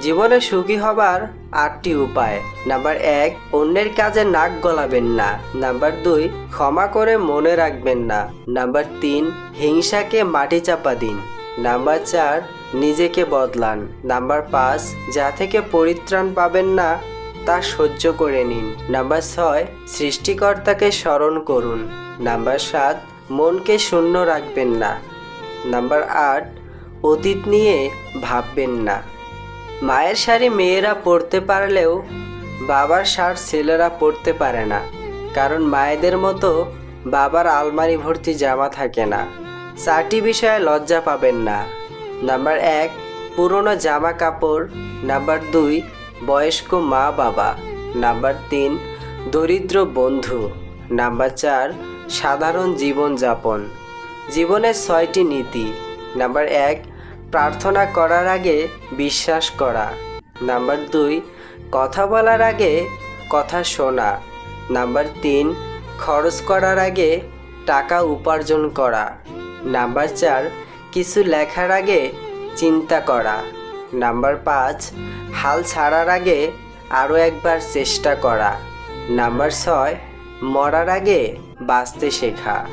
জীবনে সুখী হবার আটটি উপায়। নাম্বার এক, অন্যের কাজে নাক গলাবেন না। নাম্বার দুই, ক্ষমা করে মনে রাখবেন না। নাম্বার তিন, হিংসাকে মাটি চাপা দিন। নাম্বার চার, নিজেকে বদলান। নাম্বার পাঁচ, যা থেকে পরিত্রাণ পাবেন না, তা সহ্য করে নিন। নাম্বার ছয়, সৃষ্টিকর্তাকে স্মরণ করুন। নাম্বার সাত, মনকে শূন্য রাখবেন না। নাম্বার আট, অতীত নিয়ে ভাববেন না। মায়ের শাড়ি মেয়েরা পরতে পারলেও বাবার শার্ট ছেলেরা পরতে পারে না। কারণ মায়েদের মতো বাবার আলমারি ভর্তি জামা থাকে না। চারটি বিষয়ে লজ্জা পাবেন না। নাম্বার এক, পুরনো জামা কাপড়। নাম্বার দুই, বয়স্ক মা বাবা। নাম্বার তিন, দরিদ্র বন্ধু। নাম্বার চার, সাধারণ জীবনযাপন। জীবনের ছয়টি নীতি। নাম্বার এক প্রার্থনা করার আগে বিশ্বাস করা। নাম্বার দুই, কথা বলার আগে কথা শোনা। নাম্বার তিন, খরচ করার আগে টাকা উপার্জন করা। নাম্বার চার, কিছু লেখার আগে চিন্তা করা। নাম্বার পাঁচ, হাল ছাড়ার আগে আরও একবার চেষ্টা করা। নাম্বার ছয়, মরার আগে বাঁচতে শেখা।